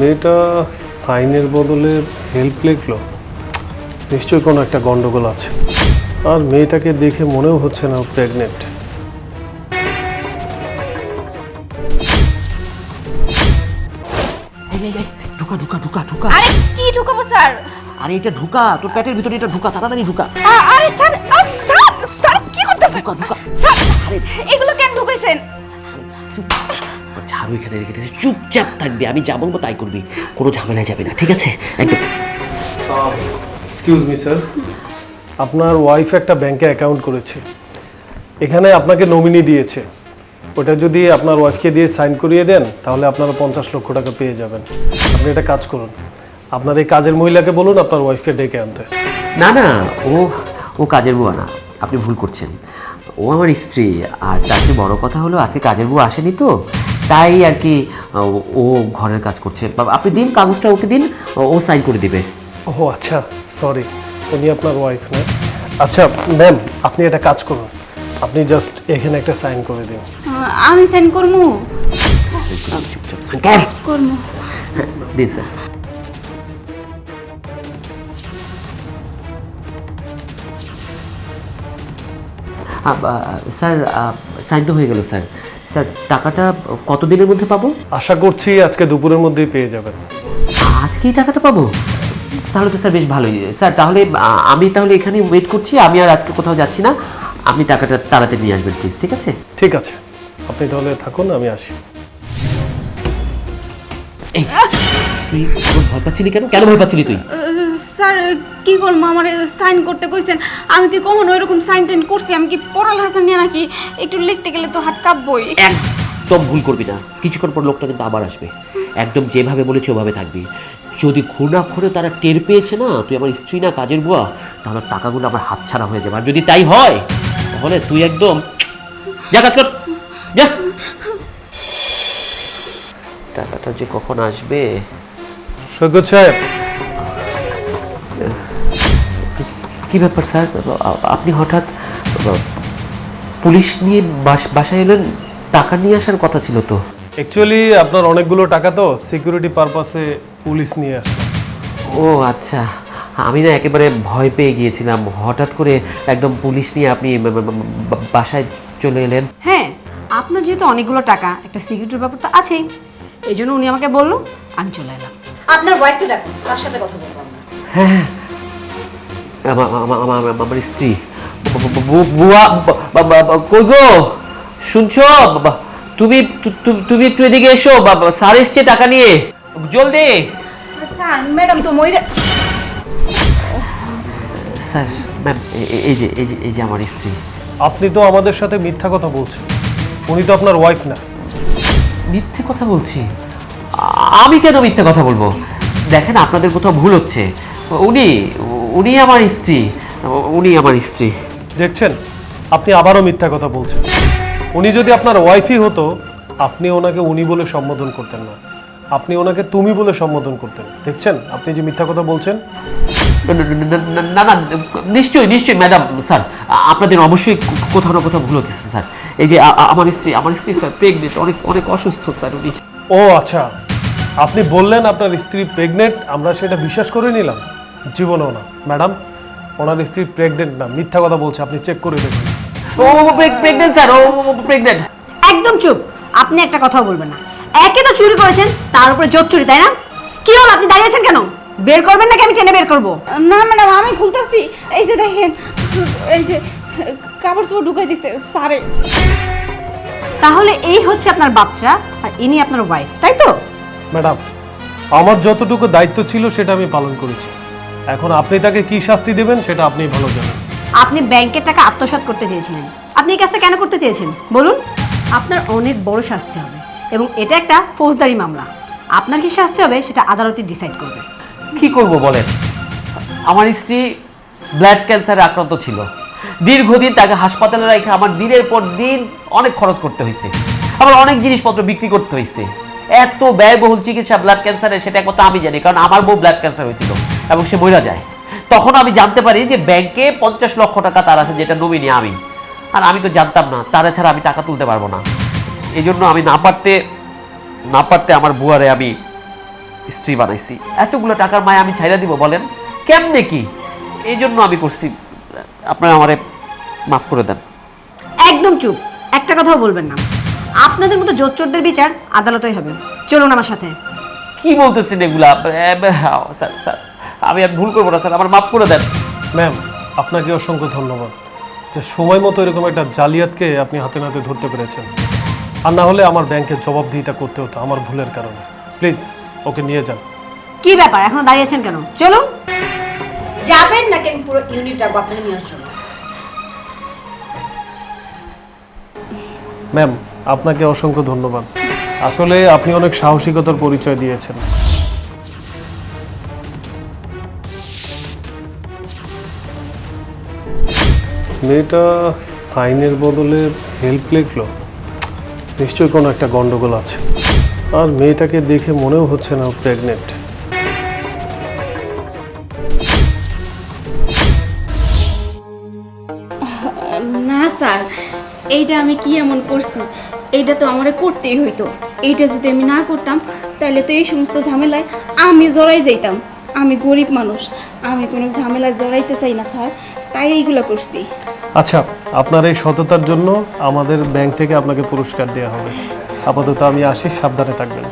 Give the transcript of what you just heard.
মেয়েটা সাইনের বদলে হেল্প লিখলো। নিশ্চয়ই কোনো একটা গন্ডগোল আছে। আর মেয়েটাকে দেখে মনেও হচ্ছে না প্রেগনেন্ট ঢুকা ঢুকা ঢুকা ঢুকা। আরে কি ঢুকাবো স্যার? আরে এটা ঢুকা তোর পেটের ভিতরে এটা ঢুকা তাড়াতাড়ি ঢুকা। আরে স্যার স্যার স্যার কি করতেছেন? ঢুকা ঢুকা। এখানে রেখে দিয়েছে। চুপচাপ থাকবি আমি যা বলব তাই করবি। কোনো ঝামেলায় যাবে না ঠিক আছে? একদম। এক্সকিউজ মি স্যার আপনার ওয়াইফ একটা ব্যাংকে অ্যাকাউন্ট করেছে। এখানে আপনাকে নমিনি দিয়েছে। ওটা যদি আপনার ওয়াইফকে দিয়ে সাইন করিয়ে দেন তাহলে আপনারা পঞ্চাশ লক্ষ টাকা পেয়ে যাবেন। আপনি এটা কাজ করুন। আপনার এই কাজের মহিলাকে বলুন আপনার ওয়াইফকে ডেকে আনতে। না না ও ও কাজের বুয়া না। আপনি ভুল করছেন। ও আমার স্ত্রী আর তার বড় কথা হলো আজকে কাজের বুয়া আসেনি তো। তাই আর কি ও- ঘরের কাজ করছে। আপনি দিন কাগজটা ওকে দিন ও- সাইন করে দিবে। ও আচ্ছা সরি উনি আপনার ওয়াইফ না। আচ্ছা ম্যাম আপনি এটা কাজ করুন। আপনি জাস্ট এখানে একটা সাইন করে দিন। আমি সাইন করব। করব। হ্যাঁ, দিন স্যার স্যার সাইন তো হয়ে গেল স্যার। স্যার টাকাটা কত দিনের মধ্যে পাবো? আশা করছি আজকে দুপুরের মধ্যেই পেয়ে যাবেন। আজকেই টাকাটা পাবো? তাহলে তো স্যার বেশ ভালোই। স্যার তাহলে আমি তাহলে এখানে ওয়েট করছি আমি আর আজকে কোথাও যাচ্ছি না। আপনি টাকাটা তাড়াতাড়ি নিয়ে আসবেন প্লিজ ঠিক আছে? ঠিক আছে। আপনি তাহলে থাকুন আমি আসি। এই তুই ভয় পাচ্ছিলি কেন? কেন ভয় পাচ্ছিলি তুই? স্যার কি করব? আমার সাইন করতে কইছেন। আমি কি কখনো এরকম সাইন টাইন করছি? আমি কি পড়াল হাসান নিয়ে নাকি একটু লিখতে গেলে তো হাত কাঁপবই? একদম ভুল করবি না। কিছুক্ষণ পর লোকটা কিন্তু আবার আসবে। একদম যেভাবে বলেছে ওভাবে থাকবি। যদি ঘূর্ণাক্ষরে তারা টের পেয়েছে না তুই আমার স্ত্রী না কাজের বুয়া তাহলে টাকাগুলো আমার হাতছাড়া হয়ে যাবে। আর যদি তাই হয় তাহলে তুই একদম যা কাজ কর। যা। টাকাটা যে কখন আসবে? সৈকত সাহেব কি ব্যাপার স্যার? আপনি হঠাৎ পুলিশ নিয়ে বাস- বাসায় এলেন টাকা নিয়ে আসার কথা ছিল তো। অ্যাকচুয়ালি আপনার অনেকগুলো টাকা তো সিকিউরিটি পারপাসে পুলিশ নিয়ে আসে। ও আচ্ছা আমি না একেবারে ভয় পেয়ে গিয়েছিলাম। হঠাৎ করে একদম পুলিশ নিয়ে আপনি বাসায় চলে এলেন। হ্যাঁ আপনার যেহেতু অনেকগুলো টাকা একটা সিকিউরিটির ব্যাপার তো আছেই। এই জন্য উনি আমাকে বলল আমি চলে এলাম। আপনার ওয়াইফকে ডাকুন তার সাথে কথা বলব হ্যাঁ। আমা- আমা- আমা- আমা- আমার স্ত্রী। বুয়া কই গো? শুনছো? বাবা, তুমি তুমি একটু এদিকে এসো। বাবা স্যার এসছে টাকা নিয়ে। জলদি। স্যার ম্যাডাম তো মইরা স্যার ম্যাম এই যে এই যে এই যে আমার স্ত্রী। আপনি তো আমাদের সাথে মিথ্যা কথা বলছেন। উনি তো আপনার ওয়াইফ না। মিথ্যে কথা বলছি? আমি কেন মিথ্যে কথা বলব? দেখেন আপনাদের কোথাও ভুল হচ্ছে। উনি উনি আমার স্ত্রী। উনি আমার স্ত্রী। দেখছেন আপনি আবারও মিথ্যা কথা বলছেন। উনি যদি আপনার ওয়াইফই হতো আপনি ওনাকে উনি বলে সম্বোধন করতেন না। আপনি ওনাকে তুমি বলে সম্বোধন করতেন। দেখছেন আপনি যে মিথ্যা কথা বলছেন? না, না, নিশ্চয়ই নিশ্চয়ই ম্যাডাম স্যার আপনাদের অবশ্যই কোথাও না কোথাও ভুল হতেছে স্যার। এই যে আমার স্ত্রী আমার স্ত্রী স্যার প্রেগনেন্ট অনেক অনেক অসুস্থ স্যার উনি। ও আচ্ছা। আপনি বললেন আপনার স্ত্রী প্রেগনেন্ট আমরা সেটা বিশ্বাস করে নিলাম। জীবনেও না। ম্যাডাম ওনার স্ত্রী প্রেগনেন্ট না। মিথ্যা কথা বলছে আপনি চেক করে দেখুন। ও প্রেগনেন্ট স্যার ও প্রেগনেন্ট একদম চুপ। আপনি একটা কথাও বলবেন না। একে তো চুরি করেছেন তার উপরে জোর চুরি তাই না? কি হল আপনি দাঁড়িয়ে আছেন কেন? বের করবেন নাকি আমি টেনে বের করব? না ম্যাডাম আমি খুলতেছি। এই যে দেখেন এই যে কাপড় চোপড় ঢুকাই দিছে স্যারে। তাহলে এই হচ্ছে আপনার বাচ্চা আর ইনি আপনার ওয়াইফ তাই তো? ম্যাডাম আমার যতটুকু দায়িত্ব ছিল সেটা আমি পালন করেছি। এখন আপনি তাকে কি শাস্তি দেবেন সেটা আপনি ভালো জানেন। আপনি ব্যাংকের টাকা আত্মসাৎ করতে চেয়েছিলেন। আপনি এই কাজটা কেন করতে চেয়েছেন? বলুন। আপনার অনেক বড় শাস্তি হবে এবং এটা একটা ফৌজদারি মামলা। আপনার কি শাস্তি হবে সেটা আদালতে ডিসাইড করবে। কি করব বলেন? আমার স্ত্রী ব্লাড ক্যান্সারে আক্রান্ত ছিল। দীর্ঘদিন তাকে হাসপাতালে রেখে আমার দিনের পর দিন অনেক খরচ করতে হয়েছে। আবার অনেক জিনিসপত্র বিক্রি করতে হয়েছে। এত ব্যয়বহুল চিকিৎসা ব্লাড ক্যান্সারে সেটা একমাত্র আমি জানি, কারণ আমার বউ ব্লাড ক্যান্সার হয়েছিল এবং সে মহিলা যায়। তখন আমি জানতে পারি যে ব্যাংকে পঞ্চাশ লক্ষ টাকা তার আছে, যেটা নমিনি আমি। আর আমি তো জানতাম না, তারা ছাড়া আমি টাকা তুলতে পারব না। এই জন্য আমি না পারতে না পারতে আমার বুয়ারে আমি স্ত্রী বানাইছি। এতগুলো টাকার মায় আমি ছাইরা দিব, বলেন। কেমনে কি? এই জন্য আমি করছি। আপনারা আমারে মাফ করে দেন। একদম চুপ। একটা কথাও বলবেন না। আপনাদের মতো জোচ্চোরদের বিচার আদালতেই হবে। চলুন আমার সাথে। কি বলতেছেন এগুলা? এ, বে, স্যার স্যার। আমি আর ভুল করব না স্যার। আমার মাফ করে দেন। ম্যাম আপনাকে অসংখ্য ধন্যবাদ। যে সময় মতো এরকম একটা জালিয়াতকে আপনি হাতে নাতে ধরতে পেরেছেন। আর না হলে আমার ব্যাংকের জবাবদিহিতা করতে হতো আমার ভুলের কারণে। প্লিজ ওকে নিয়ে যান। কি ব্যাপার? এখন দাঁড়িয়েছেন কেন? চলুন। যাবেন নাকি আমি পুরো ইউনিট যাব আপনাকে নিয়ে জন্য ম্যাম আপনাকে অসংখ্য ধন্যবাদ। আসলে আপনি অনেক সাহসিকতার পরিচয় দিয়েছেন। মেয়েটা সাইনের বদলে হেল্প লিখলো। নিশ্চয়ই কোনো একটা গন্ডগোল আছে। আর মেয়েটাকে দেখে মনেও হচ্ছে না প্রেগনেন্ট এইটা আমি কি এমন করছি? এইটা তো আমার করতেই হইতো। এইটা যদি আমি না করতাম তাহলে তো এই সমস্ত ঝামেলায় আমি জড়াই যাইতাম। আমি গরিব মানুষ, আমি কোনো ঝামেলায় জড়াইতে চাই না, স্যার। তাই এইগুলো করছি। আচ্ছা আপনার এই সততার জন্য আমাদের ব্যাংক থেকে আপনাকে পুরস্কার দেওয়া হবে। আপাতত আমি আসি, সাবধানে থাকবেন।